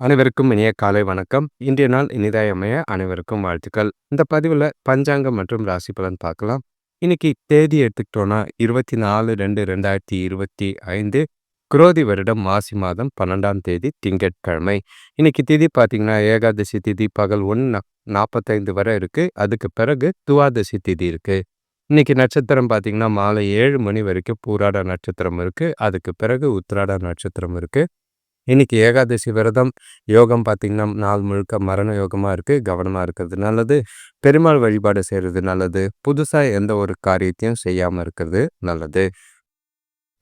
அனைவருக்கும் இனிய காலை வணக்கம். இன்றைய நாள் இனிதாய் அமைய அனைவருக்கும் வாழ்த்துக்கள். இந்த பதிவில் பஞ்சாங்கம் மற்றும் ராசி பலன் பார்க்கலாம். இன்னைக்கு தேதி எடுத்துக்கிட்டோன்னா இருபத்தி நாலு ரெண்டு ரெண்டாயிரத்தி இருபத்தி ஐந்து குரோதி வருடம் மாசி மாதம் பன்னெண்டாம் தேதி திங்கட்கிழமை. இன்னைக்கு திதி பார்த்தீங்கன்னா ஏகாதசி திதி பகல் ஒன்று நாற்பத்தைந்து வரை இருக்கு. அதுக்கு பிறகு துவாதசி திதி இருக்கு. இன்னைக்கு நட்சத்திரம் பார்த்தீங்கன்னா மாலை ஏழு மணி வரைக்கும் பூராட நட்சத்திரம் இருக்கு. அதுக்கு பிறகு உத்ராடா நட்சத்திரம் இருக்கு. இன்றைக்கி ஏகாதசி விரதம் யோகம் பார்த்தீங்கன்னா நாள் முழுக்க மரண யோகமாக இருக்குது கவனமாக இருக்கிறது நல்லது. பெருமாள் வழிபாடு செய்கிறது நல்லது. புதுசாக எந்த ஒரு காரியத்தையும் செய்யாமல் இருக்கிறது நல்லது.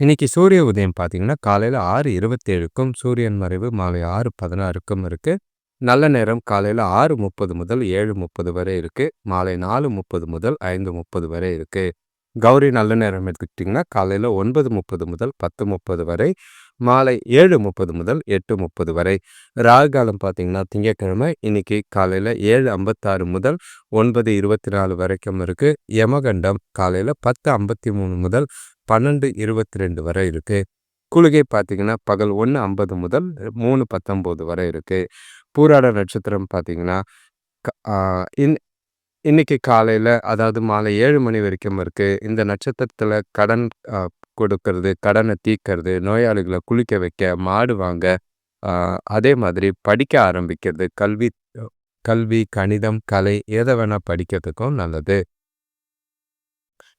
இன்றைக்கி சூரிய உதயம் பார்த்தீங்கன்னா காலையில் ஆறு இருபத்தேழுக்கும் சூரியன் மறைவு மாலை ஆறு பதினாறுக்கும் இருக்குது நல்ல நேரம் காலையில் ஆறு முப்பது முதல் ஏழு முப்பது வரை இருக்குது மாலை நாலு முப்பது முதல் ஐந்து முப்பது வரை இருக்குது கௌரி நல்ல நேரம் எடுத்துக்கிட்டிங்கன்னா காலையில் ஒன்பது முப்பது முதல் பத்து முப்பது வரை மாலை ஏழு முப்பது முதல் எட்டு முப்பது வரை. ராகு காலம் பார்த்தீங்கன்னா திங்கக்கிழமை இன்னைக்கு காலையில் ஏழு ஐம்பத்தாறு முதல் ஒன்பது இருபத்தி நாலு வரைக்கும் இருக்குது யமகண்டம் காலையில் பத்து ஐம்பத்தி மூணு முதல் பன்னெண்டு இருபத்தி ரெண்டு வரை இருக்குது குளிகை பார்த்தீங்கன்னா பகல் ஒன்று ஐம்பது முதல் மூணு பத்தொம்போது வரை இருக்குது பூராட நட்சத்திரம் பார்த்தீங்கன்னா இன் இன்னைக்கு காலையில் அதாவது மாலை ஏழு மணி வரைக்கும் இருக்குது இந்த நட்சத்திரத்தில் கடன் கொடுக்கறது கடனை தீர்க்கறது நோயாளிகளை குளிக்க வைக்க மாடு வாங்க அதே மாதிரி படிக்க ஆரம்பிக்கிறது. கல்வி கல்வி கணிதம் கலை எதை வேணால் படிக்கிறதுக்கும் நல்லது.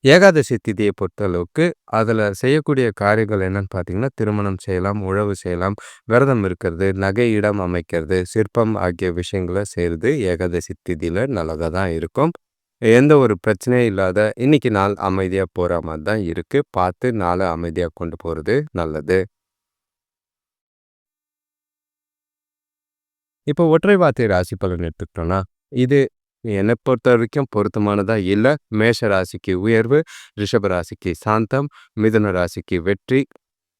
ஏகாதசி திதியை பொறுத்தளவுக்கு அதில் செய்யக்கூடிய காரியங்கள் என்னன்னு பார்த்தீங்கன்னா திருமணம் செய்யலாம் உழவு செய்யலாம் விரதம் இருக்கிறது நகை இடம் அமைக்கிறது சிற்பம் ஆகிய விஷயங்களை செய்கிறது ஏகாதசி திதியில் நல்லதாக தான் இருக்கும். எந்த ஒரு பிரச்சனையும் இல்லாத இன்னைக்கு நாள் அமைதியாக போகிற மாதிரி தான் இருக்குது பார்த்து நாளை அமைதியாக கொண்டு போகிறது நல்லது. இப்போ ஒற்றை வார்த்தை ராசி பலன் எடுத்துக்கிட்டோம்னா இது என்னை பொறுத்த வரைக்கும் பொருத்தமானதாக இல்லை. மேஷ ராசிக்கு உயர்வு ரிஷப ராசிக்கு சாந்தம் மிதுன ராசிக்கு வெற்றி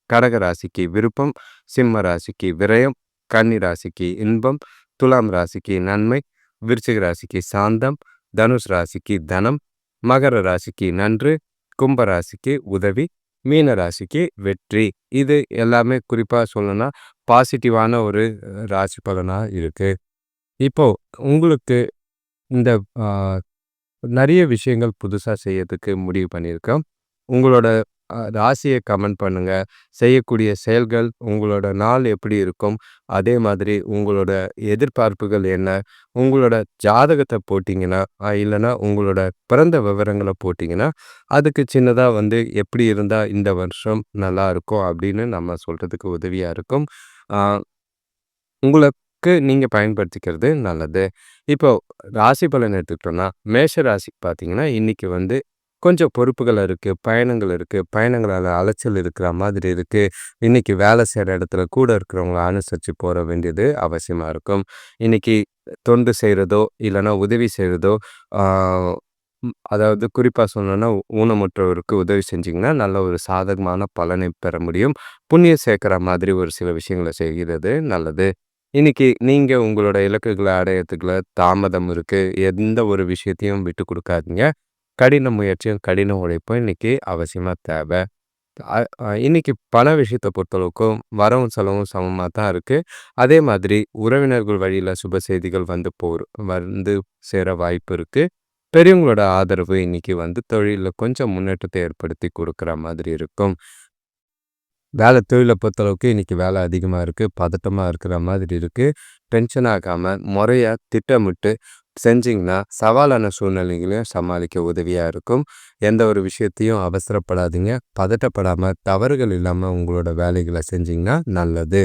கடக ராசிக்கு விருப்பம் சிம்ம ராசிக்கு விரயம் கன்னி ராசிக்கு இன்பம் துலாம் ராசிக்கு நன்மை விருச்சிக ராசிக்கு சாந்தம் தனுஷ் ராசிக்கு தனம் மகர ராசிக்கு நன்று கும்ப ராசிக்கு உதவி மீன ராசிக்கு வெற்றி. இது எல்லாமே குறிப்பாக சொல்லணும்னா பாசிட்டிவான ஒரு ராசி பலனாக இருக்குது இப்போது உங்களுக்கு இந்த நிறைய விஷயங்கள் புதுசாக செய்யறதுக்கு முடிவு பண்ணியிருக்கோம். உங்களோட ராசியை கமெண்ட் பண்ணுங்கள் செய்யக்கூடிய செயல்கள் உங்களோட நாள் எப்படி இருக்கும்? அதே மாதிரி உங்களோட எதிர்பார்ப்புகள் என்ன? உங்களோட ஜாதகத்தை போட்டிங்கன்னா இல்லைன்னா உங்களோட பிறந்த விவரங்களை போட்டிங்கன்னா அதுக்கு சின்னதாக வந்து எப்படி இருந்தால் இந்த வருஷம் நல்லா இருக்கும் அப்படின்னு நம்ம சொல்கிறதுக்கு உதவியாக இருக்கும். உங்களுக்கு நீங்கள் பயன்படுத்திக்கிறது நல்லது. இப்போ ராசி பலன் எடுத்துக்கிட்டோம்னா மேஷ ராசிக்கு பார்த்தீங்கன்னா இன்றைக்கி வந்து கொஞ்சம் பொறுப்புகள் இருக்குது பயணங்கள் இருக்குது பயணங்களால் அலைச்சல் இருக்கிற மாதிரி இருக்குது இன்றைக்கி வேலை செய்கிற இடத்துல கூட இருக்கிறவங்கள அனுசரித்து போக வேண்டியது அவசியமாக இருக்கும். இன்றைக்கி தொண்டு செய்கிறதோ இல்லைன்னா உதவி செய்கிறதோ அதாவது குறிப்பாக சொல்லணும்னா ஊனமுற்றவருக்கு உதவி செஞ்சிங்கன்னா நல்ல ஒரு சாதகமான பலனை பெற முடியும். புண்ணியம் சேர்க்குற மாதிரி ஒரு சில விஷயங்களை செய்கிறது நல்லது. இன்றைக்கி நீங்கள் உங்களோட இலக்குகளை அடையிறதுக்குள்ள தாமதம் இருக்குது எந்த ஒரு விஷயத்தையும் விட்டு கொடுக்காதீங்க. கடின முயற்சியும் கடின உழைப்பும் இன்றைக்கி அவசியமாக தேவை. இன்னைக்கு பண விஷயத்தை பொறுத்தளவுக்கும் வரவும் செலவும் சமமாக தான் இருக்குது அதே மாதிரி உறவினர்கள் வழியில் சுப செய்திகள் வந்து போர் வந்து சேர வாய்ப்பு இருக்குது பெரியவங்களோட ஆதரவு இன்னைக்கு வந்து தொழிலில் கொஞ்சம் முன்னேற்றத்தை ஏற்படுத்தி கொடுக்குற மாதிரி இருக்கும். வேலை தொழிலை பொறுத்தளவுக்கு இன்றைக்கி வேலை அதிகமாக இருக்குது பதட்டமாக இருக்கிற மாதிரி இருக்குது டென்ஷன் ஆகாமல் முறையாக திட்டமிட்டு செஞ்சிங்கன்னா சவாலான சூழ்நிலைகளையும் சமாளிக்க உதவியாக இருக்கும். எந்த ஒரு விஷயத்தையும் அவசரப்படாதீங்க. பதட்டப்படாமல் தவறுகள் இல்லாமல் உங்களோட வேலைகளை செஞ்சிங்கன்னா நல்லது.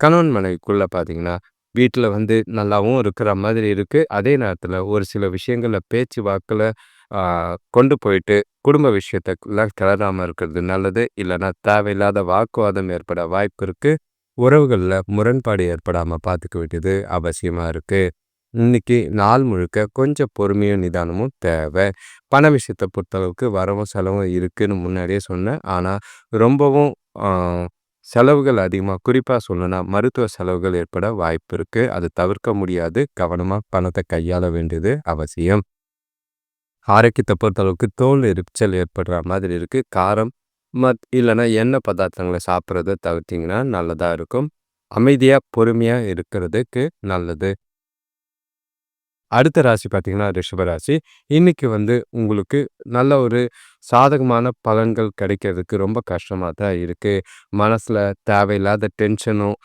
கணவன் மனைவிக்குள்ளே பார்த்தீங்கன்னா வீட்டில் வந்து நல்லாவும் இருக்கிற மாதிரி இருக்குது அதே நேரத்தில் ஒரு சில விஷயங்களில் பேச்சு வாக்கில் கொண்டு போயிட்டு குடும்ப விஷயத்துக்குள்ள கிளறாமல் இருக்கிறது நல்லது. இல்லைன்னா தேவையில்லாத வாக்குவாதம் ஏற்பட வாய்ப்பு இருக்குது உறவுகளில் முரண்பாடு ஏற்படாமல் பார்த்துக்க வேண்டியது அவசியமாக இருக்குது இன்னைக்கு நாள் முழுக்க கொஞ்சம் பொறுமையும் நிதானமும் தேவை. பண விஷயத்தை பொறுத்தளவுக்கு வரவும் செலவும் இருக்குதுன்னு முன்னாடியே சொன்னேன். ஆனால் ரொம்பவும் செலவுகள் அதிகமாக குறிப்பாக சொல்லணும்னா மருத்துவ செலவுகள் ஏற்பட வாய்ப்பு இருக்குது அது தவிர்க்க முடியாது. கவனமாக பணத்தை கையாள வேண்டியது அவசியம். ஆரோக்கியத்தை பொறுத்தளவுக்கு தோல் எரிச்சல் ஏற்படுற மாதிரி இருக்குது காரம் மத் இல்லைன்னா எண்ணெய் பதார்த்தங்களை சாப்பிட்றத தவிர்த்திங்கன்னா நல்லதாக இருக்கும். அமைதியாக பொறுமையாக இருக்கிறதுக்கு நல்லது. அடுத்த ராசி பார்த்திங்கன்னா ரிஷபராசி. இன்றைக்கி வந்து உங்களுக்கு நல்ல ஒரு சாதகமான பலன்கள் கிடைக்கிறதுக்கு ரொம்ப கஷ்டமாக தான் இருக்குது மனசில் தேவையில்லாத டென்ஷனும்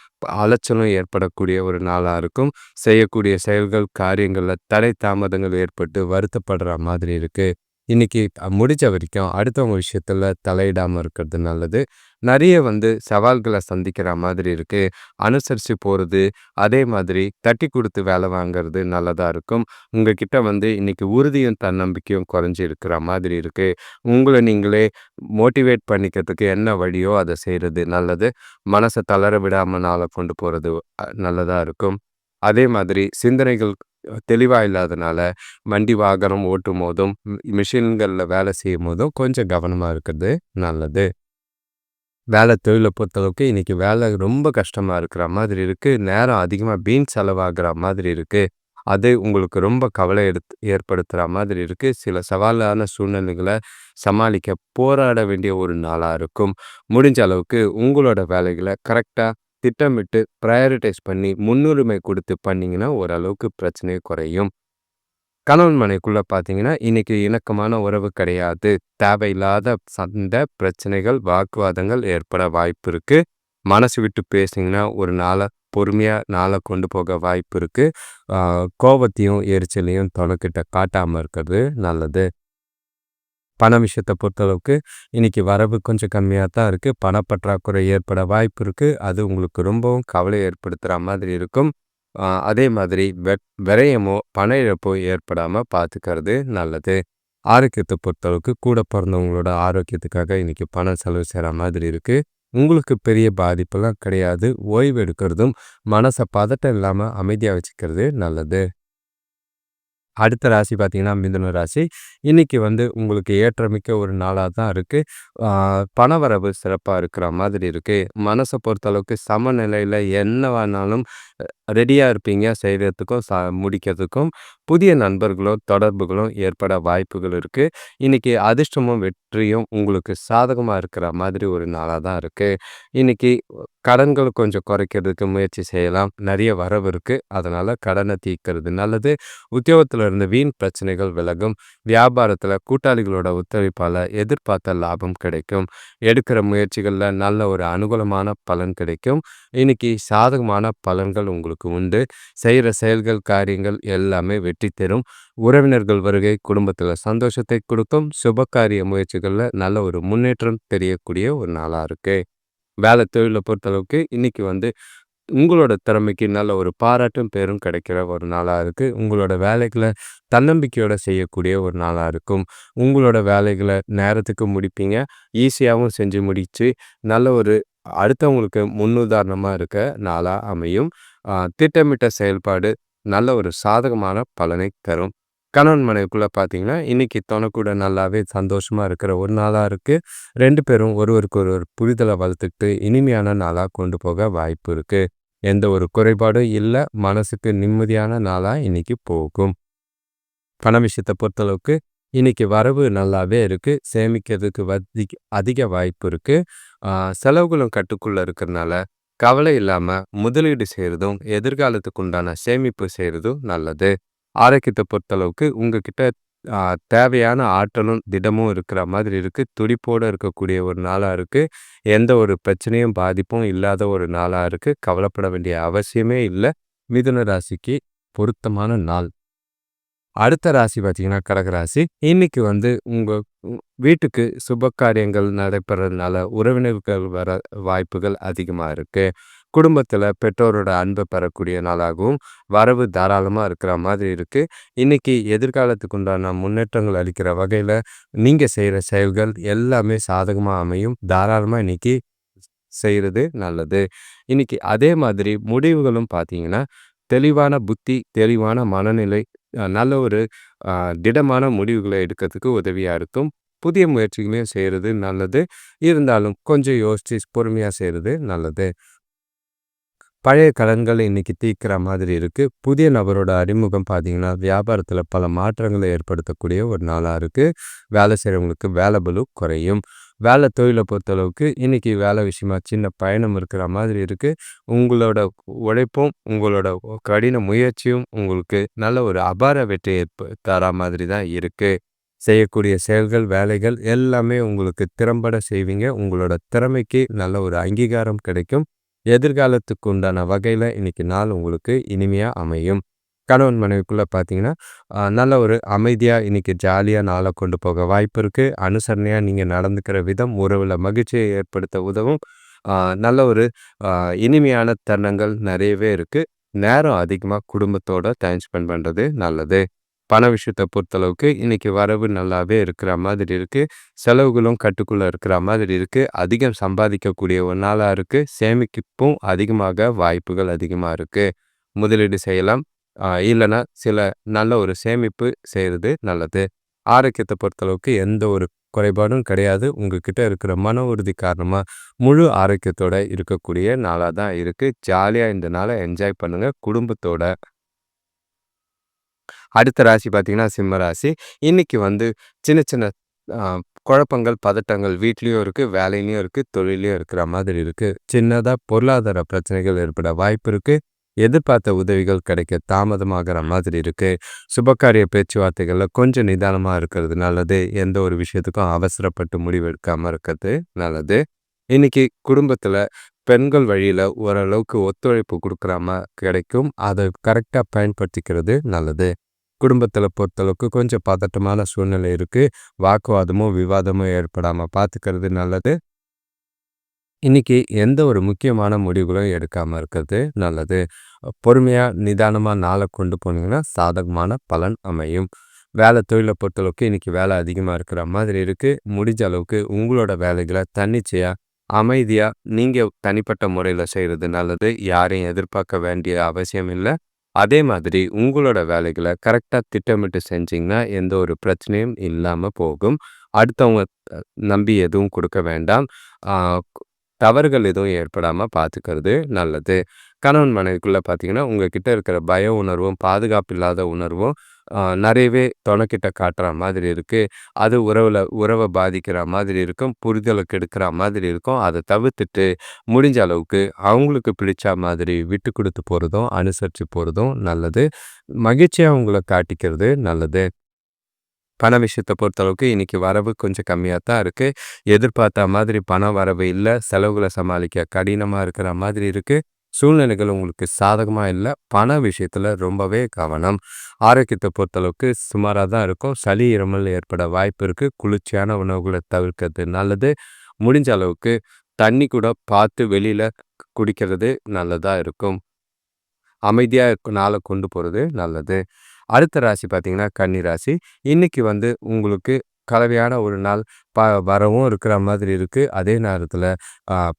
அலைச்சலும் ஏற்படக்கூடிய ஒரு நாளாக இருக்கும். செய்யக்கூடிய செயல்கள் காரியங்களில் தடை தாமதங்கள் ஏற்பட்டு வருத்தப்படுற மாதிரி இருக்குது இன்னைக்கு முடிஞ்ச வரைக்கும் அடுத்தவங்க விஷயத்தில் தலையிடாமல் இருக்கிறது நல்லது. நிறைய வந்து சவால்களை சந்திக்கிற மாதிரி இருக்குது அனுசரித்து போகிறது அதே மாதிரி தட்டி கொடுத்து வேலை வாங்கிறது நல்லதாக இருக்கும். உங்ககிட்ட வந்து இன்னைக்கு உறுதியும் தன்னம்பிக்கையும் குறைஞ்சி இருக்கிற மாதிரி இருக்குது உங்களை நீங்களே மோட்டிவேட் பண்ணிக்கிறதுக்கு என்ன வழியோ அதை செய்கிறது நல்லது. மனசை தளர விடாமல் நாளை கொண்டு போகிறது நல்லதாக இருக்கும். அதே மாதிரி சிந்தனைகள் தெளிவாக இல்லாதனால வண்டி வாகனம் ஓட்டும் போதும் மிஷின்களில் வேலை செய்யும் போதும் கொஞ்சம் கவனமாக இருக்கிறது நல்லது. வேலை தொழிலை பொறுத்தளவுக்கு இன்றைக்கி வேலை ரொம்ப கஷ்டமாக இருக்கிற மாதிரி இருக்குது நேரம் அதிகமாக வீண் செலவாகிற மாதிரி இருக்குது அது உங்களுக்கு ரொம்ப கவலை எடுத்து ஏற்படுத்துகிற மாதிரி இருக்குது சில சவாலான சூழ்நிலைகளை சமாளிக்க போராட வேண்டிய ஒரு நாளாக இருக்கும். முடிஞ்ச அளவுக்கு உங்களோட வேலைகளை கரெக்டாக திட்டமிட்டு ப்ரையாரிட்டைஸ் பண்ணி முன்னுரிமை கொடுத்து பண்ணிங்கன்னா ஓரளவுக்கு பிரச்சனை குறையும். கணவன் மனைக்குள்ளே பார்த்தீங்கன்னா இன்னைக்கு இணக்கமான உறவு கிடையாது. தேவையில்லாத சண்டை பிரச்சனைகள் வாக்குவாதங்கள் ஏற்பட வாய்ப்பு இருக்குது மனசு விட்டு பேசிங்கன்னா ஒரு நாளை பொறுமையாக நாளை கொண்டு போக வாய்ப்பு இருக்குது கோபத்தையும் எரிச்சலையும் தொலைக்கிட்ட காட்டாமல் இருக்கிறது நல்லது. பண விஷயத்தை பொறுத்தளவுக்கு இன்றைக்கி வரவு கொஞ்சம் கம்மியாக தான் இருக்குது பணப்பற்றாக்குறை ஏற்பட வாய்ப்பு இருக்குது அது உங்களுக்கு ரொம்பவும் கவலை ஏற்படுத்துகிற மாதிரி இருக்கும். அதே மாதிரி வெ விரயமோ பண இழப்போ ஏற்படாமல் பார்த்துக்கிறது நல்லது. ஆரோக்கியத்தை பொறுத்தளவுக்கு கூட பிறந்தவங்களோட ஆரோக்கியத்துக்காக இன்றைக்கி பணம் செலவு செய்கிற மாதிரி இருக்குது உங்களுக்கு பெரிய பாதிப்பெல்லாம் கிடையாது. ஓய்வு எடுக்கிறதும் மனசை பதட்டம் இல்லாமல் அமைதியாக வச்சுக்கிறது நல்லது. அடுத்த ராசி பார்த்தீங்கன்னா மிதுன ராசி. இன்றைக்கி வந்து உங்களுக்கு ஏற்றமிக்க ஒரு நாளாக தான் இருக்குது பணவரவு சிறப்பாக இருக்கிற மாதிரி இருக்குது மனசை பொறுத்தளவுக்கு சமநிலையில் என்ன வேணாலும் ரெடியாக இருப்பீங்க செய்கிறதுக்கும் ச முடிக்கிறதுக்கும். புதிய நண்பர்களும் தொடர்புகளும் ஏற்பட வாய்ப்புகள் இருக்குது இன்றைக்கி அதிர்ஷ்டமும் வெற்றியும் உங்களுக்கு சாதகமாக இருக்கிற மாதிரி ஒரு நாளாக தான் இருக்குது இன்றைக்கி கடன்கள் கொஞ்சம் குறைக்கிறதுக்கு முயற்சி செய்யலாம். நிறைய வரவு இருக்குது அதனால் கடனை தீர்க்கிறது நல்லது. உத்தியோகத்தில் இருந்து வீண் பிரச்சனைகள் விலகும். வியாபாரத்தில் கூட்டாளிகளோட ஒத்துழைப்பால் எதிர்பார்த்த லாபம் கிடைக்கும். எடுக்கிற முயற்சிகளில் நல்ல ஒரு அனுகூலமான பலன் கிடைக்கும். இன்றைக்கி சாதகமான பலன்கள் உங்களுக்கு உண்டு. செய்கிற செயல்கள் காரியங்கள் எல்லாமே வெற்றி தரும். உறவினர்கள் வருகை குடும்பத்தில் சந்தோஷத்தை கொடுக்கும். சுபகாரிய முயற்சிகளில் நல்ல ஒரு முன்னேற்றம் தெரியக்கூடிய ஒரு நாளாக இருக்குது வேலை தொழிலை பொறுத்தளவுக்கு இன்றைக்கி வந்து உங்களோட திறமைக்கு நல்ல ஒரு பாராட்டும் பேரும் கிடைக்கிற ஒரு நாளாக இருக்குது உங்களோட வேலைகளை தன்னம்பிக்கையோடு செய்யக்கூடிய ஒரு நாளாக இருக்கும். உங்களோட வேலைகளை நேரத்துக்கு முடிப்பீங்க. ஈஸியாகவும் செஞ்சு முடித்து நல்ல ஒரு அடுத்தவங்களுக்கு முன்னுதாரணமாக இருக்க நாளாக அமையும். திட்டமிட்ட செயல்பாடு நல்ல ஒரு சாதகமான பலனை தரும். கணவன் மனைவிக்குள்ளே பார்த்தீங்கன்னா இன்னைக்கு தொணக்கூட நல்லாவே சந்தோஷமாக இருக்கிற ஒரு நாளாக இருக்குது ரெண்டு பேரும் ஒருவருக்கு ஒருவர் புரிதலை வளர்த்துக்கிட்டு இனிமையான நாளாக கொண்டு போக வாய்ப்பு இருக்குது எந்த ஒரு குறைபாடும் இல்லை. மனசுக்கு நிம்மதியான நாளாக இன்றைக்கி போகும். பண விஷயத்தை பொறுத்தளவுக்கு இன்னைக்கு வரவு நல்லாவே இருக்குது சேமிக்கிறதுக்கு வதி அதிக வாய்ப்பு இருக்குது செலவுகளும் கட்டுக்குள்ளே இருக்கிறதுனால கவலை இல்லாமல் முதலீடு செய்கிறதும் எதிர்காலத்துக்கு உண்டான சேமிப்பு செய்கிறதும் நல்லது. ஆரோக்கியத்தை பொறுத்தளவுக்கு உங்ககிட்ட தேவையான ஆற்றலும் திடமும் இருக்கிற மாதிரி இருக்குது துடிப்போடு இருக்கக்கூடிய ஒரு நாளாக இருக்குது எந்த ஒரு பிரச்சனையும் பாதிப்பும் இல்லாத ஒரு நாளாக இருக்குது கவலைப்பட வேண்டிய அவசியமே இல்லை. மிதுன ராசிக்கு பொருத்தமான நாள். அடுத்த ராசி பார்த்தீங்கன்னா கடகராசி இன்னைக்கு வந்து உங்கள் வீட்டுக்கு சுப காரியங்கள் நடைபெறதுனால உறவினர்கள் வர வாய்ப்புகள் அதிகமாக இருக்குது குடும்பத்தில் பெற்றோரோட அன்பை பெறக்கூடிய நாளாகவும் வரவு தாராளமாக இருக்கிற மாதிரி இருக்குது இன்றைக்கி எதிர்காலத்துக்கு உண்டான முன்னேற்றங்கள் அளிக்கிற வகையில் நீங்கள் செய்கிற செயல்கள் எல்லாமே சாதகமாக அமையும். தாராளமாக இன்றைக்கி செய்கிறது நல்லது. இன்றைக்கி அதே மாதிரி முடிவுகளும் பார்த்தீங்கன்னா தெளிவான புத்தி தெளிவான மனநிலை நல்ல ஒரு திடமான முடிவுகளை எடுக்கிறதுக்கு உதவியாக இருக்கும். புதிய முயற்சிகளையும் செய்கிறது நல்லது. இருந்தாலும் கொஞ்சம் யோசித்து பொறுமையாக செய்கிறது நல்லது. பழைய கடன்களை இன்றைக்கி தீர்க்கிற மாதிரி இருக்குது புதிய நபரோட அறிமுகம் பார்த்தீங்கன்னா வியாபாரத்தில் பல மாற்றங்களை ஏற்படுத்தக்கூடிய ஒரு நாளாக இருக்குது வேலை செய்கிறவங்களுக்கு வேலை பலு குறையும். வேலை தொழிலை பொறுத்தளவுக்கு இன்றைக்கி வேலை விஷயமா சின்ன பயணம் இருக்கிற மாதிரி இருக்குது உங்களோட உழைப்பும், உங்களோட கடின முயற்சியும் உங்களுக்கு நல்ல ஒரு அபார வெற்றி ஏற்ப மாதிரி தான் இருக்குது செய்யக்கூடிய செயல்கள், வேலைகள் எல்லாமே உங்களுக்கு திறம்பட செய்வீங்க. உங்களோட திறமைக்கு நல்ல ஒரு அங்கீகாரம் கிடைக்கும். எதிர்காலத்துக்கு உண்டான வகையில் இன்றைக்கி நாள் உங்களுக்கு இனிமையாக அமையும். கணவன் மனைவிக்குள்ளே பார்த்தீங்கன்னா, நல்ல ஒரு அமைதியாக இன்றைக்கி ஜாலியாக நாளை கொண்டு போக வாய்ப்பு இருக்குது அனுசரணையாக நீங்கள் நடந்துக்கிற விதம் உறவில் மகிழ்ச்சியை ஏற்படுத்த உதவும். நல்ல ஒரு இனிமையான தருணங்கள் நிறையவே இருக்குது நேரம் அதிகமாக குடும்பத்தோட டைம் ஸ்பெண்ட் பண்ணுறது நல்லது. பண விஷயத்தை பொறுத்தளவுக்கு இன்றைக்கி வரவு நல்லாவே இருக்கிற மாதிரி இருக்குது செலவுகளும் கட்டுக்குள்ளே இருக்கிற மாதிரி இருக்குது அதிகம் சம்பாதிக்கக்கூடிய ஒரு நாளாக இருக்குது சேமிப்பும் அதிகமாக வாய்ப்புகள் அதிகமாக இருக்குது முதலீடு செய்யலாம். இல்லைன்னா சில நல்ல ஒரு சேமிப்பு செய்கிறது நல்லது. ஆரோக்கியத்தை பொறுத்தளவுக்கு எந்த ஒரு குறைபாடும் கிடையாது. உங்ககிட்ட இருக்கிற மன உறுதி காரணமாக முழு ஆரோக்கியத்தோட இருக்கக்கூடிய நாளாக தான் இருக்குது ஜாலியாக இந்த நாளை என்ஜாய் பண்ணுங்கள் குடும்பத்தோட. அடுத்த ராசி பார்த்தீங்கன்னா, சிம்ம ராசி. இன்றைக்கி வந்து சின்ன சின்ன குழப்பங்கள், பதட்டங்கள் வீட்லேயும் இருக்குது வேலையிலையும் இருக்குது தொழிலையும் இருக்கிற மாதிரி இருக்குது சின்னதாக பொருளாதார பிரச்சனைகள் ஏற்பட வாய்ப்பு இருக்குது எதிர்பார்த்த உதவிகள் கிடைக்க தாமதமாகிற மாதிரி இருக்குது சுபகாரிய பேச்சுவார்த்தைகளில் கொஞ்சம் நிதானமாக இருக்கிறது நல்லது. எந்த ஒரு விஷயத்துக்கும் அவசரப்பட்டு முடிவெடுக்காமல் இருக்கிறது நல்லது. இன்னைக்கு குடும்பத்தில் பெண்கள் வழியில் ஓரளவுக்கு ஒத்துழைப்பு கொடுக்குறாம கிடைக்கும். அதை கரெக்டாக பயன்படுத்திக்கிறது நல்லது. குடும்பத்தில் பொறுத்தளவுக்கு கொஞ்சம் பதட்டமான சூழ்நிலை இருக்குது வாக்குவாதமும், விவாதமும் ஏற்படாமல் பார்த்துக்கிறது நல்லது. இன்னைக்கு எந்த ஒரு முக்கியமான முடிவுகளும் எடுக்காமல் இருக்கிறது நல்லது. பொறுமையாக நிதானமாக நாளை கொண்டு போனீங்கன்னா, சாதகமான பலன் அமையும். வேலை தொழிலை பொறுத்தளவுக்கு இன்றைக்கி வேலை அதிகமாக இருக்கிற மாதிரி இருக்குது முடிஞ்ச அளவுக்கு உங்களோட வேலைகளை தன்னிச்சையாக அமைதியாக நீங்கள் தனிப்பட்ட முறையில் செய்கிறது நல்லது. யாரையும் எதிர்பார்க்க வேண்டிய அவசியம் இல்லை அதே மாதிரி உங்களோட வேலைகளை கரெக்டாக திட்டமிட்டு செஞ்சிங்கன்னா எந்த ஒரு பிரச்சனையும் இல்லாமல் போகும். அடுத்தவங்க நம்பி எதுவும் கொடுக்க வேண்டாம். தவறுகள் எதுவும் ஏற்படாமல் பார்த்துக்கிறது நல்லது. கணவன் மனைவிக்குள்ளே பார்த்தீங்கன்னா, உங்ககிட்ட இருக்கிற பய உணர்வும், பாதுகாப்பு இல்லாத உணர்வும் நிறையவே தொணக்கிட்ட காட்டுற மாதிரி இருக்குது அது உறவில் உறவை பாதிக்கிற மாதிரி இருக்கும். புரிதலுக்கு எடுக்கிற மாதிரி இருக்கும். அதை தவிர்த்துட்டு முடிஞ்ச அளவுக்கு அவங்களுக்கு பிடிச்ச மாதிரி விட்டு கொடுத்து போகிறதும் அனுசரித்து போகிறதும் நல்லது. மகிழ்ச்சியாக அவங்கள காட்டிக்கிறது நல்லது. பண விஷயத்தை பொறுத்தளவுக்கு இன்றைக்கி வரவு கொஞ்சம் கம்மியாக தான் இருக்குது எதிர்பார்த்த மாதிரி பண வரவு இல்லை செலவுகளை சமாளிக்க கடினமாக இருக்கிற மாதிரி இருக்குது சூழ்நிலைகள் உங்களுக்கு சாதகமாக இல்லை பண விஷயத்தில் ரொம்பவே கவனம். ஆரோக்கியத்தை பொறுத்தளவுக்கு சுமாராக தான் இருக்கும். சளி, இருமல் ஏற்பட வாய்ப்பு இருக்குது குளிர்ச்சியான உணவுகளை தவிர்க்கிறது நல்லது. முடிஞ்ச அளவுக்கு தண்ணி கூட பார்த்து வெளியில் குடிக்கிறது நல்லதாக இருக்கும். அமைதியாக நாளை கொண்டு போகிறது நல்லது. அடுத்த ராசி பார்த்தீங்கன்னா, கன்னி ராசி. இன்றைக்கி வந்து உங்களுக்கு கலவையான ஒரு நாள் ப வரவும் இருக்கிற மாதிரி இருக்குது அதே நேரத்தில்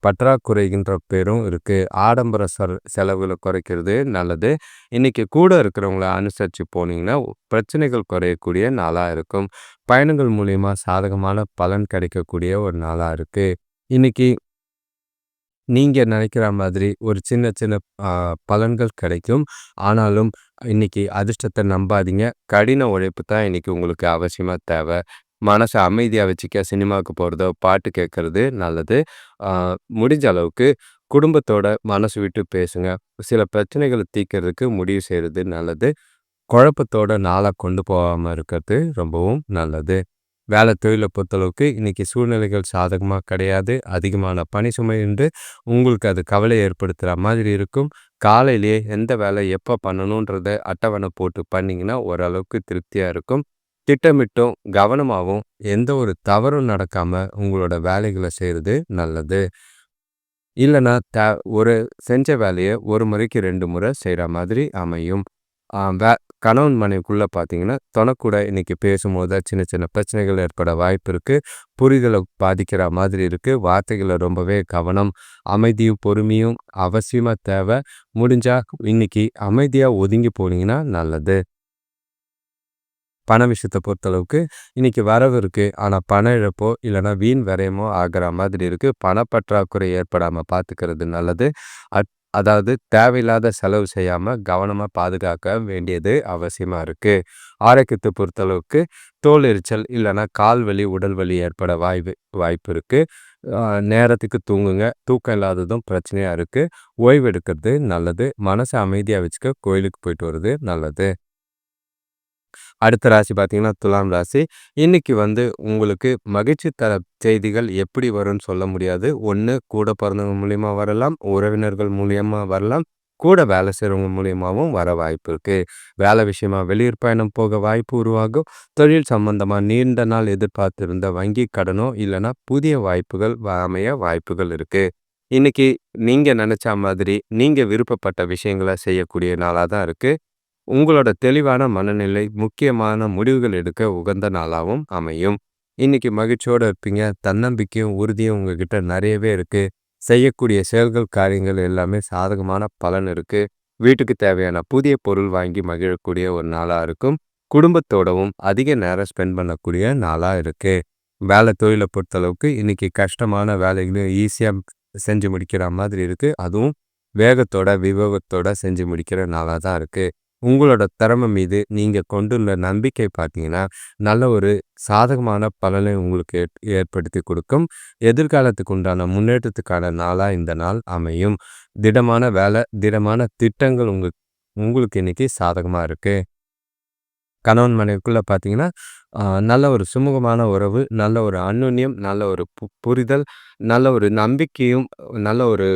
பற்றாக்குறைகின்ற பேரும் இருக்குது ஆடம்பர செல செலவுகளை குறைக்கிறது நல்லது. இன்றைக்கி கூட இருக்கிறவங்கள அனுசரித்து போனீங்கன்னா, பிரச்சனைகள் குறையக்கூடிய நாளாக இருக்கும். பயணங்கள் மூலிமா சாதகமான பலன் கிடைக்கக்கூடிய ஒரு நாளாக இருக்குது இன்றைக்கி நீங்கள் நினைக்கிற மாதிரி ஒரு சின்ன சின்ன பலன்கள் கிடைக்கும். ஆனாலும் இன்றைக்கி அதிர்ஷ்டத்தை நம்பாதீங்க. கடின உழைப்பு தான் இன்றைக்கி உங்களுக்கு அவசியமாக தேவை மனசை அமைதியாக வச்சுக்க சினிமாவுக்கு போகிறதோ பாட்டு கேட்கறது நல்லது. முடிஞ்ச அளவுக்கு குடும்பத்தோட மனசு விட்டு பேசுங்க. சில பிரச்சனைகளை தீர்க்கிறதுக்கு முடிவு செய்கிறது நல்லது. குழப்பத்தோட நாளாக கொண்டு போகாமல் இருக்கிறது ரொம்பவும் நல்லது. வேலை தொழிலை பொறுத்தளவுக்கு இன்றைக்கி சூழ்நிலைகள் சாதகமாக கிடையாது. அதிகமான பணி சுமை என்று உங்களுக்கு அது கவலை ஏற்படுத்துகிற மாதிரி இருக்கும். காலையிலேயே எந்த வேலை எப்போ பண்ணணுன்றத அட்டவணை போட்டு பண்ணிங்கன்னா ஓரளவுக்கு திருப்தியாக இருக்கும். திட்டமிட்டும், கவனமாகவும் எந்த ஒரு தவறும் நடக்காமல் உங்களோட வேலைகளை செய்கிறது நல்லது. இல்லைன்னா த ஒரு செஞ்ச வேலையை ஒரு முறைக்கு ரெண்டு முறை செய்கிற மாதிரி அமையும். வே கணவன் மனைவிக்குள்ளே பார்த்தீங்கன்னா, தொணக்கூட இன்றைக்கி பேசும்போது சின்ன சின்ன பிரச்சனைகள் ஏற்பட வாய்ப்பு இருக்குது புரிதலை பாதிக்கிற மாதிரி இருக்குது வார்த்தைகளை ரொம்பவே கவனம். அமைதியும், பொறுமையும் அவசியமாக தேவை முடிஞ்சால் இன்னைக்கு அமைதியாக ஒதுங்கி போனீங்கன்னா நல்லது. பண விஷயத்தை பொறுத்தளவுக்கு இன்றைக்கி வரவு இருக்குது ஆனால் பண இழப்போ, இல்லைனா வீண் விரயமோ ஆகிற மாதிரி இருக்குது பணப்பற்றாக்குறை ஏற்படாமல் பார்த்துக்கிறது நல்லது. அட் அதாவது தேவையில்லாத செலவு செய்யாமல் கவனமாக பாதுகாக்க வேண்டியது அவசியமாக இருக்குது ஆரோக்கியத்தை பொறுத்தளவுக்கு தோல் எரிச்சல் இல்லைன்னா கால் வலி, உடல் வலி ஏற்பட வாய்ப்பு வாய்ப்பு இருக்குது நேரத்துக்கு தூங்குங்க. தூக்கம் இல்லாததும் பிரச்சனையாக இருக்குது ஓய்வு எடுக்கிறது நல்லது. மனசை அமைதியாக வச்சுக்க கோயிலுக்கு போயிட்டு வர்றது நல்லது. அடுத்த ராசி பார்த்தீங்கன்னா, துலாம் ராசி. இன்னைக்கு வந்து உங்களுக்கு மகிழ்ச்சி தர செய்திகள் எப்படி வரும்னு சொல்ல முடியாது. ஒன்று கூட பிறந்தவங்க மூலியமாக வரலாம், உறவினர்கள் மூலியமா வரலாம், கூட வேலை செய்கிறவங்க மூலியமாகவும் வர வாய்ப்பு இருக்கு. வேலை விஷயமா வெளியூர் பயணம் போக வாய்ப்பு உருவாகும். தொழில் சம்பந்தமாக நீண்ட நாள் எதிர்பார்த்திருந்த வங்கி கடனோ இல்லைன்னா புதிய வாய்ப்புகள் அமைய வாய்ப்புகள் இருக்குது இன்னைக்கு நீங்கள் நினச்ச மாதிரி நீங்கள் விருப்பப்பட்ட விஷயங்களை செய்யக்கூடிய நாளாக தான் இருக்குது உங்களோட தெளிவான மனநிலை முக்கியமான முடிவுகள் எடுக்க உகந்த நாளாகவும் அமையும். இன்னைக்கு மகிழ்ச்சியோடு இருப்பீங்க. தன்னம்பிக்கையும் உறுதியும் உங்ககிட்ட நிறையவே இருக்குது செய்யக்கூடிய செயல்கள், காரியங்கள் எல்லாமே சாதகமான பலன் இருக்குது வீட்டுக்கு தேவையான புதிய பொருள் வாங்கி மகிழக்கூடிய ஒரு நாளாக இருக்கும். குடும்பத்தோடவும் அதிக நேரம் ஸ்பெண்ட் பண்ணக்கூடிய நாளாக இருக்குது வேலை தொழிலை பொறுத்தளவுக்கு இன்றைக்கி கஷ்டமான வேலைகளையும் ஈஸியாக செஞ்சு முடிக்கிற மாதிரி இருக்குது அதுவும் வேகத்தோட, விவேகத்தோட செஞ்சு முடிக்கிற நாளாக தான் இருக்குது உங்களோட திறமை மீது நீங்கள் கொண்டுள்ள நம்பிக்கை பார்த்தீங்கன்னா, நல்ல ஒரு சாதகமான பலனை உங்களுக்கு ஏற் ஏற்படுத்தி கொடுக்கும். எதிர்காலத்துக்கு உண்டான முன்னேற்றத்துக்கான நாளாக இந்த நாள் அமையும். திடமான வேலை, திடமான திட்டங்கள் உங்களுக்கு உங்களுக்கு இன்னைக்கு சாதகமாக இருக்குது கணவன் மனைவிக்குள்ளே பார்த்தீங்கன்னா, நல்ல ஒரு சுமூகமான உறவு, நல்ல ஒரு அந்யோன்யம், நல்ல ஒரு பு புரிதல், நல்ல ஒரு நம்பிக்கையும், நல்ல ஒரு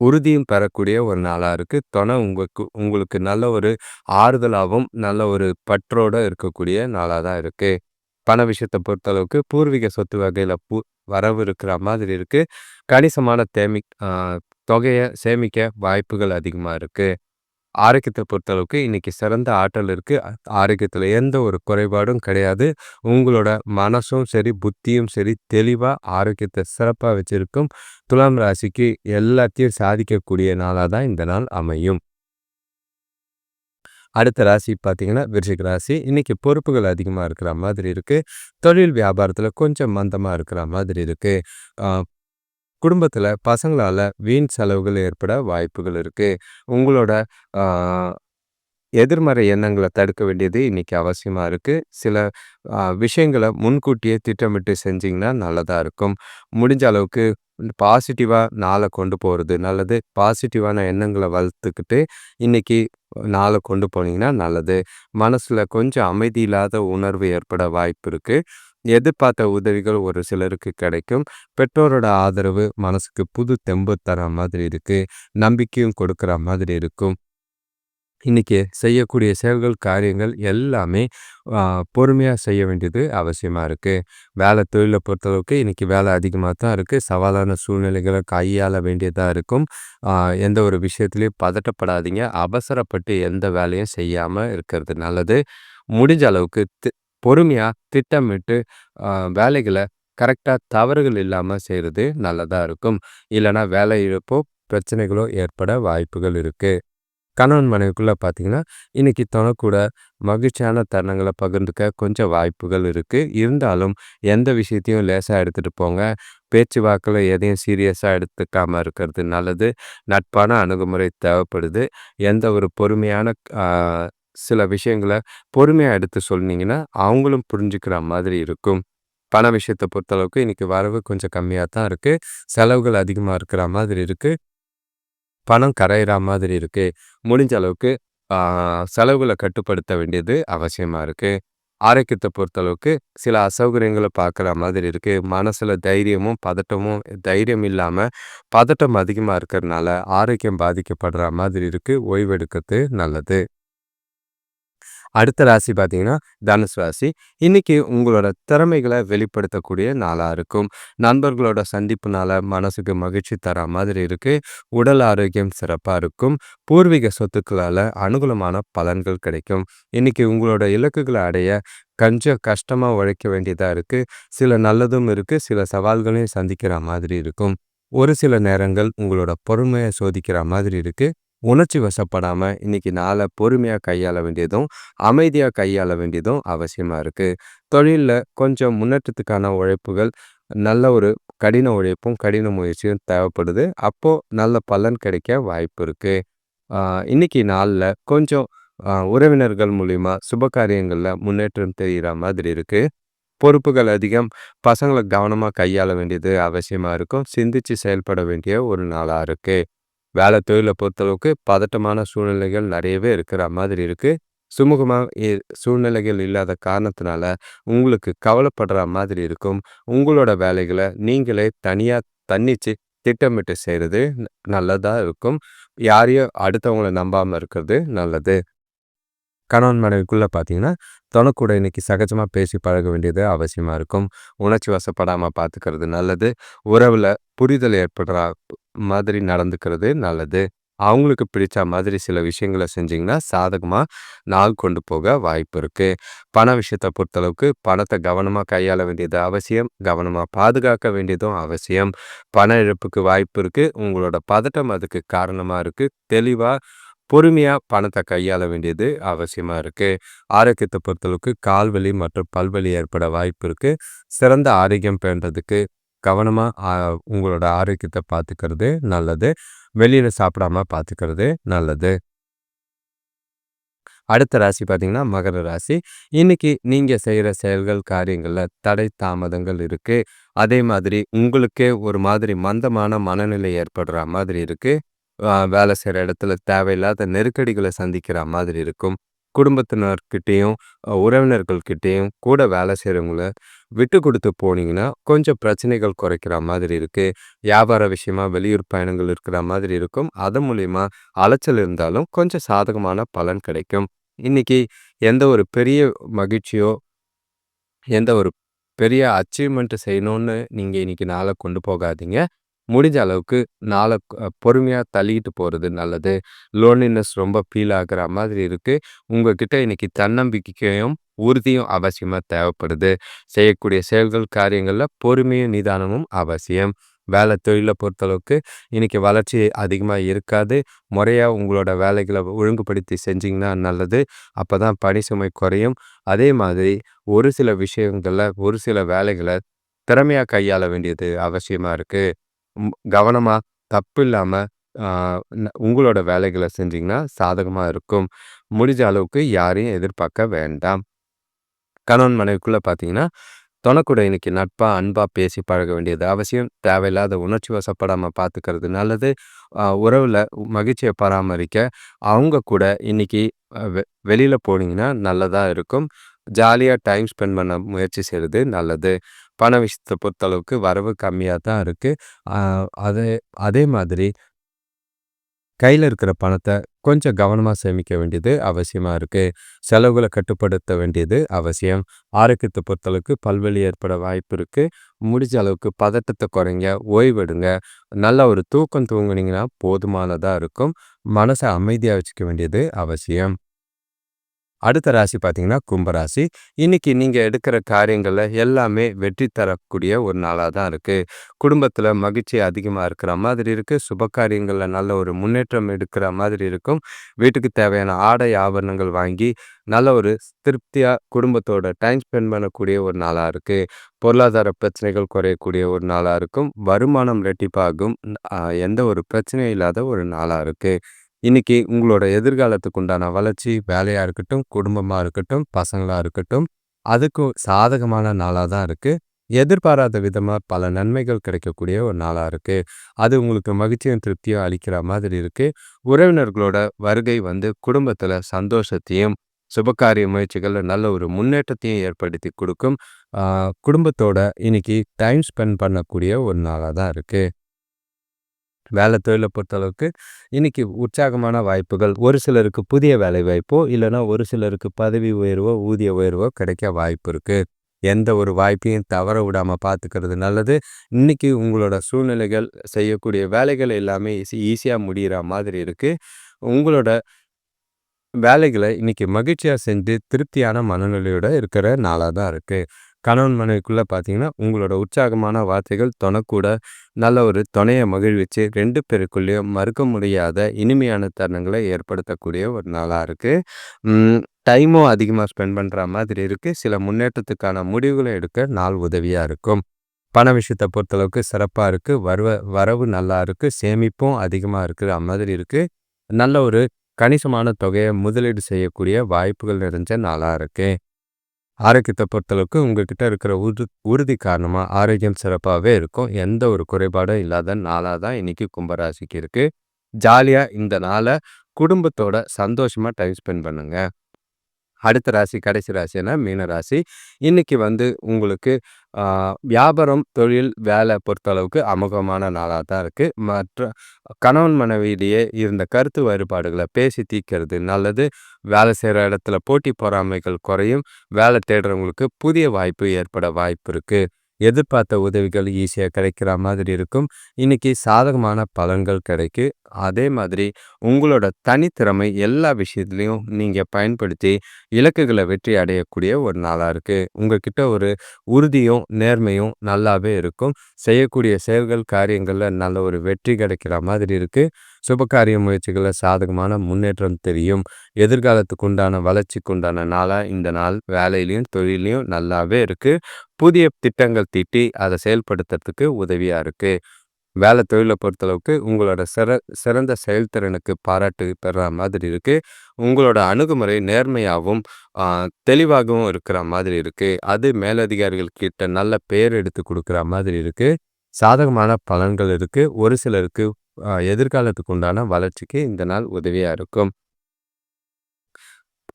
உறுதியும் பெறக்கூடிய ஒரு நாளாக இருக்குது துணை உங்களுக்கு உங்களுக்கு நல்ல ஒரு ஆறுதலாகவும் நல்ல ஒரு பற்றோடு இருக்கக்கூடிய நாளாக தான் இருக்குது பண விஷயத்தை பொறுத்தளவுக்கு பூர்வீக சொத்து வகையில் பூ வரவு இருக்கிற மாதிரி இருக்குது கணிசமான தேமி தொகையை சேமிக்க வாய்ப்புகள் அதிகமாக இருக்குது ஆரோக்கியத்தை பொறுத்தளவுக்கு இன்னைக்கு சிறந்த ஆற்றல் இருக்கு. ஆரோக்கியத்தில் எந்த ஒரு குறைபாடும் கிடையாது. உங்களோட மனசும் சரி, புத்தியும் சரி தெளிவாக ஆரோக்கியத்தை சிறப்பாக வச்சிருக்கும். துலாம் ராசிக்கு எல்லாத்தையும் சாதிக்கக்கூடிய நாளாக தான் இந்த நாள் அமையும். அடுத்த ராசி பார்த்தீங்கன்னா, விருஷிக ராசி. இன்னைக்கு பொறுப்புகள் அதிகமாக இருக்கிற மாதிரி இருக்குது தொழில் வியாபாரத்தில் கொஞ்சம் மந்தமாக இருக்கிற மாதிரி இருக்குது குடும்பத்தில் பசங்களால் வீண் செலவுகள் ஏற்பட வாய்ப்புகள் இருக்குது உங்களோட எதிர்மறை எண்ணங்களை தடுக்க வேண்டியது இன்றைக்கி அவசியமாக இருக்குது சில விஷயங்களை முன்கூட்டியே திட்டமிட்டு செஞ்சிங்கன்னா நல்லதாக இருக்கும். முடிஞ்ச அளவுக்கு பாசிட்டிவாக நாளை கொண்டு போகிறது நல்லது. பாசிட்டிவான எண்ணங்களை வளர்த்துக்கிட்டு இன்றைக்கி நாளை கொண்டு போனீங்கன்னா நல்லது. மனசில் கொஞ்சம் அமைதி இல்லாத உணர்வு ஏற்பட வாய்ப்பு இருக்குது எதிர்பார்த்த உதவிகள் ஒரு சிலருக்கு கிடைக்கும். பெற்றோரோட ஆதரவு மனசுக்கு புது தெம்பு தர மாதிரி இருக்கு. நம்பிக்கையும் கொடுக்குற மாதிரி இருக்கும். இன்னைக்கு செய்யக்கூடிய செயல்கள், காரியங்கள் எல்லாமே பொறுமையாக செய்ய வேண்டியது அவசியமாக இருக்குது வேலை தொழிலை பொறுத்தளவுக்கு இன்னைக்கு வேலை அதிகமாக தான் இருக்குது சவாலான சூழ்நிலைகளை கையாள வேண்டியதாக இருக்கும். எந்த ஒரு விஷயத்துலையும் பதட்டப்படாதீங்க. அவசரப்பட்டு எந்த வேலையும் செய்யாமல் இருக்கிறது நல்லது. முடிஞ்ச அளவுக்கு பொறுமையாக திட்டமிட்டு வேலைகளை கரெக்டாக தவறுகள் இல்லாமல் செய்கிறது நல்லதாக இருக்கும். இல்லைனா வேலை இழப்போ, பிரச்சனைகளோ ஏற்பட வாய்ப்புகள் இருக்குது கணவன் மனைவிக்குள்ளே பார்த்தீங்கன்னா, இன்னைக்கு தொணை மகிழ்ச்சியான தருணங்களை பகிர்ந்துக்க கொஞ்சம் வாய்ப்புகள் இருக்குது இருந்தாலும் எந்த விஷயத்தையும் லேசாக எடுத்துகிட்டு போங்க. பேச்சு வாக்கில் எதையும் சீரியஸாக எடுத்துக்காமல் இருக்கிறது நல்லது. நட்பான அணுகுமுறை தேவைப்படுது. எந்த ஒரு பொறுமையான சில விஷயங்கள பொறுமையாக எடுத்து சொன்னீங்கன்னா, அவங்களும் புரிஞ்சுக்கிற மாதிரி இருக்கும். பண விஷயத்தை பொறுத்தளவுக்கு இன்னைக்கு வரவு கொஞ்சம் கம்மியாக தான் இருக்குது செலவுகள் அதிகமாக இருக்கிற மாதிரி இருக்குது பணம் கரையிற மாதிரி இருக்குது முடிஞ்ச அளவுக்கு செலவுகளை கட்டுப்படுத்த வேண்டியது அவசியமாக இருக்குது ஆரோக்கியத்தை பொறுத்தளவுக்கு சில அசௌகரியங்களை பார்க்குற மாதிரி இருக்குது மனசில் தைரியமும், பதட்டமும் தைரியம் இல்லாமல் பதட்டம் அதிகமாக இருக்கிறனால ஆரோக்கியம் பாதிக்கப்படுற மாதிரி இருக்குது ஓய்வெடுக்கிறது நல்லது. அடுத்த ராசி பார்த்தீங்கன்னா, தனுசு ராசி. இன்னைக்கு உங்களோட திறமைகளை வெளிப்படுத்தக்கூடிய நாளாக இருக்கும். நண்பர்களோட சந்திப்புனால மனசுக்கு மகிழ்ச்சி தர மாதிரி இருக்கு. உடல் ஆரோக்கியம் சிறப்பாக இருக்கும். பூர்வீக சொத்துக்களால் அனுகூலமான பலன்கள் கிடைக்கும். இன்னைக்கு உங்களோட இலக்குகளை அடைய கொஞ்சம் கஷ்டமாக உழைக்க வேண்டியதாக இருக்குது சில நல்லதும் இருக்குது சில சவால்களையும் சந்திக்கிற மாதிரி இருக்கும். ஒரு சில நேரங்கள் உங்களோட பொறுமையை சோதிக்கிற மாதிரி இருக்குது உணர்ச்சி வசப்படாமல் இன்னைக்கு நாளை பொறுமையாக கையாள வேண்டியதும், அமைதியாக கையாள வேண்டியதும் அவசியமாக இருக்குது தொழிலில் கொஞ்சம் முன்னேற்றத்துக்கான உழைப்புகள் நல்ல ஒரு கடின உழைப்பும், கடின முயற்சியும் தேவைப்படுது. அப்போது நல்ல பலன் கிடைக்க வாய்ப்பு இருக்குது இன்னைக்கு நாளில் கொஞ்சம் உறவினர்கள் மூலிமா சுப காரியங்களில் முன்னேற்றம் தெரிகிற மாதிரி இருக்குது பொறுப்புகள் அதிகம். பசங்களை கவனமாக கையாள வேண்டியது அவசியமாக இருக்கும். சிந்தித்து செயல்பட வேண்டிய ஒரு நாளாக இருக்குது வேலை தொழிலை பொறுத்தளவுக்கு பதட்டமான சூழ்நிலைகள் நிறையவே இருக்கிற மாதிரி இருக்குது சுமூகமாக இ சூழ்நிலைகள் இல்லாத காரணத்தினால, உங்களுக்கு கவலைப்படுற மாதிரி இருக்கும். உங்களோட வேலைகளை நீங்களே தனியாக தன்னிச்சு திட்டமிட்டு செய்கிறது நல்லதாக இருக்கும். யாரையும் அடுத்தவங்கள நம்பாமல் இருக்கிறது நல்லது. கணவன் மனைவிக்குள்ளே பார்த்தீங்கன்னா, தனக்கூட இன்னைக்கு சகஜமாக பேசி பழக வேண்டியது அவசியமாக இருக்கும். உணர்ச்சி வசப்படாமல் பார்த்துக்கிறது நல்லது. உறவில் புரிதல் ஏற்படுற மாதிரி நடந்துக்கிறது நல்லது. அவங்களுக்கு பிடிச்ச மாதிரி சில விஷயங்கள செஞ்சிங்கன்னா சாதகமாக நாள் கொண்டு போக வாய்ப்பு இருக்குது பண விஷயத்தை பொறுத்தளவுக்கு பணத்தை கவனமாக கையாள வேண்டியது அவசியம். கவனமாக பாதுகாக்க வேண்டியதும் அவசியம். பண இழப்புக்கு வாய்ப்பு இருக்குது உங்களோட பதட்டம் அதுக்கு காரணமாக இருக்குது தெளிவாக பொறுமையாக பணத்தை கையாள வேண்டியது அவசியமாக இருக்குது ஆரோக்கியத்தை பொறுத்தளவுக்கு கால்வலி மற்றும் பல்வலி ஏற்பட வாய்ப்பு இருக்கு. சிறந்த ஆரோக்கியம் பேணுறதுக்கு கவனமாக உங்களோட ஆரோக்கியத்தை பார்த்துக்கிறது நல்லது. வெளியில் சாப்பிடாம பார்த்துக்கிறது நல்லது. அடுத்த ராசி பார்த்தீங்கன்னா, மகர ராசி. இன்னைக்கு நீங்கள் செய்கிற செயல்கள், காரியங்களில் தடை, தாமதங்கள் இருக்குது அதே மாதிரி உங்களுக்கே ஒரு மாதிரி மந்தமான மனநிலை ஏற்படுற மாதிரி இருக்குது வேலை செய்கிற இடத்துல தேவையில்லாத நெருக்கடிகளை சந்திக்கிற மாதிரி இருக்கும். குடும்பத்தினர்கிட்டேயும் உறவினர்கள்கிட்டேயும் கூட வேலை செய்கிறவங்கள விட்டு கொடுத்து போனீங்கன்னா, கொஞ்சம் பிரச்சனைகள் குறைக்கிற மாதிரி இருக்குது வியாபார விஷயமா வெளியூர் பயணங்கள் இருக்கிற மாதிரி இருக்கும். அது மூலிமா அலைச்சல் இருந்தாலும் கொஞ்சம் சாதகமான பலன் கிடைக்கும். இன்னைக்கு எந்த ஒரு பெரிய மகிழ்ச்சியோ எந்த ஒரு பெரிய அச்சீவ்மெண்ட்டு செய்யணும்னு நீங்கள் இன்னைக்கு நாளை கொண்டு போகாதீங்க. முடிஞ்ச அளவுக்கு நாளை பொறுமையாக தள்ளிக்கிட்டு தள்ளிட்டு நல்லது. லோன்லினஸ் ரொம்ப ஃபீல் ஆகுற மாதிரி இருக்குது உங்ககிட்ட இன்றைக்கி தன்னம்பிக்கையும், உறுதியும் அவசியமாக தேவைப்படுது. செய்யக்கூடிய செயல்கள், காரியங்களில் பொறுமையும், நிதானமும் அவசியம். வேலை தொழிலை பொறுத்தளவுக்கு இன்றைக்கி வளர்ச்சி அதிகமாக இருக்காது. முறையாக உங்களோட வேலைகளை ஒழுங்குபடுத்தி செஞ்சிங்கன்னா நல்லது. அப்போ தான் பணி சுமை குறையும். அதே மாதிரி ஒரு சில விஷயங்களில் ஒரு சில வேலைகளை திறமையாக கையாள வேண்டியது அவசியமாக இருக்குது கவனமாக தப்பு இல்லாமல் ந உங்களோட வேலைகளை செஞ்சீங்கன்னா சாதகமாக இருக்கும். முடிஞ்ச அளவுக்கு யாரையும் எதிர்பார்க்க வேண்டாம். கணவன் மனைவிக்குள்ளே பார்த்தீங்கன்னா, தொணக்கூட இன்றைக்கி இன்னைக்கு அன்பாக பேசி பழக வேண்டியது அவசியம். தேவையில்லாத உணர்ச்சி வசப்படாமல் பார்த்துக்கிறது நல்லது. உறவில் மகிழ்ச்சியை பராமரிக்க, அவங்க கூட இன்னைக்கு வெ வெளியில் போனீங்கன்னா நல்லதாக இருக்கும். ஜாலியாக டைம் ஸ்பெண்ட் பண்ண முயற்சி செய்கிறது நல்லது. பண விஷயத்தை பொறுத்தளவுக்கு வரவு கம்மியாக தான் இருக்குது அதே அதே மாதிரி கையில் இருக்கிற பணத்தை கொஞ்சம் கவனமாக சேமிக்க வேண்டியது அவசியமாக இருக்குது செலவுகளை கட்டுப்படுத்த வேண்டியது அவசியம். ஆரோக்கியத்தை பொறுத்தளவுக்கு பல்வெளி ஏற்பட வாய்ப்பு இருக்குது முடிஞ்ச அளவுக்கு பதட்டத்தை குறைங்க, ஓய்வெடுங்க. நல்ல ஒரு தூக்கம் தூங்குனீங்கன்னா போதுமானதாக இருக்கும். மனசை அமைதியாக வச்சுக்க வேண்டியது அவசியம். அடுத்த ராசி பார்த்தீங்கன்னா, கும்பராசி. இன்னைக்கு நீங்கள் எடுக்கிற காரியங்களில் எல்லாமே வெற்றி தரக்கூடிய ஒரு நாளாக தான் இருக்குது குடும்பத்தில் மகிழ்ச்சி அதிகமாக இருக்கிற மாதிரி இருக்குது சுப காரியங்களில் நல்ல ஒரு முன்னேற்றம் எடுக்கிற மாதிரி இருக்கும். வீட்டுக்கு தேவையான ஆடை, ஆபரணங்கள் வாங்கி நல்ல ஒரு திருப்தியாக குடும்பத்தோட டைம் ஸ்பெண்ட் பண்ணக்கூடிய ஒரு நாளாக இருக்குது பொருளாதார பிரச்சனைகள் குறையக்கூடிய ஒரு நாளாக இருக்கும். வருமானம் ரெட்டிப்பாகும். எந்த ஒரு பிரச்சனையும் இல்லாத ஒரு நாளாக இருக்குது இன்னைக்கு உங்களோட எதிர்காலத்துக்கு உண்டான வளர்ச்சி, வேலையாக இருக்கட்டும், குடும்பமாக இருக்கட்டும், பசங்களாக இருக்கட்டும், அதுக்கு சாதகமான நாளாக தான் இருக்குது எதிர்பாராத விதமாக பல நன்மைகள் கிடைக்கக்கூடிய ஒரு நாளாக இருக்குது அது உங்களுக்கு மகிழ்ச்சியும், திருப்தியும் அளிக்கிற மாதிரி இருக்குது உறவினர்களோட வருகை வந்து குடும்பத்தில் சந்தோஷத்தையும், சுபகாரிய முயற்சிகளில் நல்ல ஒரு முன்னேற்றத்தையும் ஏற்படுத்தி கொடுக்கும் குடும்பத்தோட இன்னைக்கு டைம் ஸ்பெண்ட் பண்ணக்கூடிய ஒரு நாளாக தான் இருக்குது வேலை தொழிலை பொறுத்தளவுக்கு இன்றைக்கி உற்சாகமான வாய்ப்புகள். ஒரு சிலருக்கு புதிய வேலை வாய்ப்போ, இல்லைனா ஒரு சிலருக்கு பதவி உயர்வோ, ஊதிய உயர்வோ கிடைக்க வாய்ப்பு இருக்குது எந்த ஒரு வாய்ப்பையும் தவற விடாமல் பார்த்துக்கிறது நல்லது. இன்னைக்கு உங்களோட சூழ்நிலைகள், செய்யக்கூடிய வேலைகள் எல்லாமே ஈஸி முடிகிற முடியிற மாதிரி இருக்குது உங்களோட வேலைகளை இன்றைக்கி மகிழ்ச்சியாக செஞ்சு, திருப்தியான மனநிலையோட இருக்கிற நாளாக தான் இருக்குது கணவன் மனைவிக்குள்ளே பார்த்தீங்கன்னா, உங்களோட உற்சாகமான வார்த்தைகள் துணைக்கூட நல்ல ஒரு துணையை மகிழ்விச்சு ரெண்டு பேருக்குள்ளேயும் மறுக்க முடியாத இனிமையான தருணங்களை ஏற்படுத்தக்கூடிய ஒரு நாளாக இருக்குது டைமும் அதிகமாக ஸ்பெண்ட் பண்ணுற மாதிரி இருக்குது சில முன்னேற்றத்துக்கான முடிவுகளை எடுக்க நாள் உதவியாக இருக்கும். பண விஷயத்தை பொறுத்தளவுக்கு சிறப்பாக இருக்குது வரவ வரவு நல்லா இருக்குது சேமிப்பும் அதிகமாக இருக்கிற மாதிரி இருக்குது நல்ல ஒரு கணிசமான தொகையை முதலீடு செய்யக்கூடிய வாய்ப்புகள் நிறைஞ்ச நாளாக இருக்குது ஆரோக்கியத்தை பொறுத்தளவுக்கு உங்ககிட்ட இருக்கிற உறு உறுதி காரணமாக ஆரோக்கியம் சிறப்பாகவே இருக்கும். எந்த ஒரு குறைபாடும் இல்லாத நாளாக தான் இன்னைக்கு கும்பராசிக்கு இருக்கு. ஜாலியாக இந்த நாள குடும்பத்தோட சந்தோஷமா டைம் ஸ்பெண்ட் பண்ணுங்கள் அடுத்த ராசி கடைசி ராசினா மீன ராசி. இன்னைக்கு வந்து உங்களுக்கு வியாபாரம், தொழில், வேலை பொறுத்தளவுக்கு அமோகமான நாளாக தான் இருக்குது மற்ற கணவன் மனைவியிடையே இருந்த கருத்து வேறுபாடுகளை பேசி தீர்க்கிறது நல்லது. வேலை செய்கிற இடத்துல போட்டி பொறாமைகள் குறையும். வேலை தேடுறவங்களுக்கு புதிய வாய்ப்பு ஏற்பட வாய்ப்பு இருக்குது எதிர்பார்த்த உதவிகள் ஈஸியாக கிடைக்கிற மாதிரி இருக்கும். இன்னைக்கு சாதகமான பலன்கள் கிடைக்கும் அதே மாதிரி உங்களோட தனித்திறமை எல்லா விஷயத்துலையும் நீங்கள் பயன்படுத்தி இலக்குகளை வெற்றி அடையக்கூடிய ஒரு நாளாக இருக்குது உங்ககிட்ட ஒரு உறுதியும், நேர்மையும் நல்லாவே இருக்கும். செய்யக்கூடிய செயல்கள், காரியங்களில் நல்ல ஒரு வெற்றி கிடைக்கிற மாதிரி இருக்குது சுபகாரிய முயற்சிகளை சாதகமான முன்னேற்றம் தெரியும். எதிர்காலத்துக்கு உண்டான நாளாக இந்த நாள். வேலையிலையும் தொழிலையும் நல்லாவே இருக்குது புதிய திட்டங்கள் தீட்டி அதை செயல்படுத்துறதுக்கு உதவியாக இருக்குது வேலை தொழிலை பொறுத்தளவுக்கு உங்களோட சிற சிறந்த செயல்திறனுக்கு பாராட்டு பெற மாதிரி இருக்குது உங்களோட அணுகுமுறை நேர்மையாகவும் தெளிவாகவும் இருக்கிற மாதிரி இருக்குது அது மேலதிகாரிகள் கிட்ட நல்ல பேர் எடுத்து கொடுக்குற மாதிரி இருக்குது சாதகமான பலன்கள் இருக்குது ஒரு சிலருக்கு எதிர்காலத்துக்கு உண்டான வளர்ச்சிக்கு இந்த நாள் உதவியாக இருக்கும்.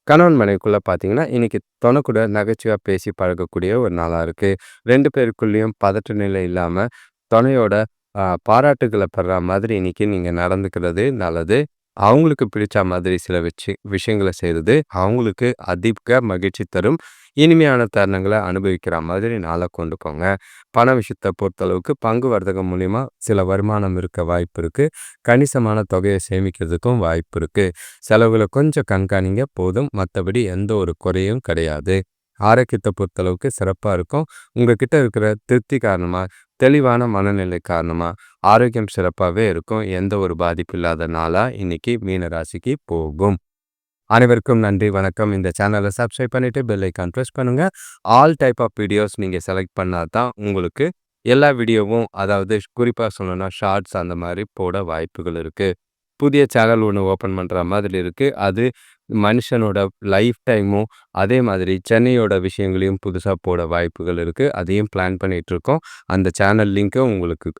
கணவன் மனைவிக்குள்ளே பார்த்தீங்கன்னா, இன்னைக்கு தொணக்கூட கூட பேசி பழகக்கூடிய ஒரு நாளாக இருக்குது ரெண்டு பேருக்குள்ளேயும் பதட்ட நிலை இல்லாமல் துணையோட பாராட்டுகளை பாராட்டுகள பெற மாதிரி இன்னைக்கு நீங்கள் நடந்துக்கிறது நல்லது. அவங்களுக்கு பிடிச்ச மாதிரி சில விஷய விஷயங்களை செய்றது, அவங்களுக்கு அதிக மகிழ்ச்சி தரும். இனிமையான தருணங்களை அனுபவிக்கிற மாதிரி நாளை கொண்டு போங்க. பண விஷயத்தை பொறுத்தளவுக்கு பங்கு வர்த்தகம் மூலிமா சில வருமானம் இருக்க வாய்ப்பு இருக்குது கணிசமான தொகையை சேமிக்கிறதுக்கும் வாய்ப்பு இருக்குது செலவுகளை கொஞ்சம் கண்காணிங்க போதும். மற்றபடி எந்த ஒரு குறையும் கிடையாது. ஆரோக்கியத்தை பொறுத்தளவுக்கு சிறப்பாக இருக்கும். உங்ககிட்ட இருக்கிற திருப்தி காரணமாக தெளிவான மனநிலை காரணமாக ஆரோக்கியம் சிறப்பாகவே இருக்கும். எந்த ஒரு பாதிப்பு இல்லாத நாளாக இன்றைக்கி மீனராசிக்கு போகும். அனைவருக்கும் நன்றி, வணக்கம். இந்த சேனலை சப்ஸ்கிரைப் பண்ணிவிட்டு பெல் ஐகான் பண்ணுங்கள் ஆல் டைப் ஆஃப் வீடியோஸ் நீங்கள் செலக்ட் பண்ணால் தான் உங்களுக்கு எல்லா வீடியோவும் அதாவது குறிப்பாக சொல்லணும்னா ஷார்ட்ஸ் அந்த மாதிரி போட வாய்ப்புகள் இருக்குது புதிய சேனல் ஒன்று ஓப்பன் பண்ணுற மாதிரி இருக்குது அது மனுஷனோட லைஃப் டைமும், அதே மாதிரி சென்னையோட விஷயங்களையும் புதுசாக போட வாய்ப்புகள் இருக்குது அதையும் பிளான் பண்ணிகிட்ருக்கோம் அந்த சேனல் லிங்க்கும் உங்களுக்கு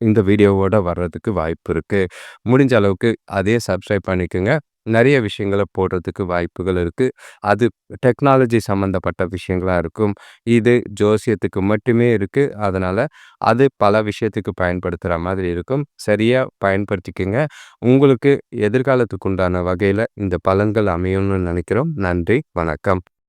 இந்த வீடியோவோட வர்றதுக்கு வாய்ப்பு இருக்குது முடிஞ்ச அளவுக்கு அதையும் சப்ஸ்கிரைப் பண்ணிக்கோங்க நிறைய விஷயங்கள போடுறதுக்கு வாய்ப்புகள் இருக்குது அது டெக்னாலஜி சம்மந்தப்பட்ட விஷயங்களாக இருக்கும். இது ஜோசியத்துக்கு மட்டுமே இருக்குது அதனால் அது பல விஷயத்துக்கு பயன்படுத்துகிற மாதிரி இருக்கும். சரியாக பயன்படுத்திக்கோங்க உங்களுக்கு எதிர்காலத்துக்கு உண்டான வகையில் இந்த பலன்கள் அமையும்னு நினைக்கிறோம். நன்றி, வணக்கம்.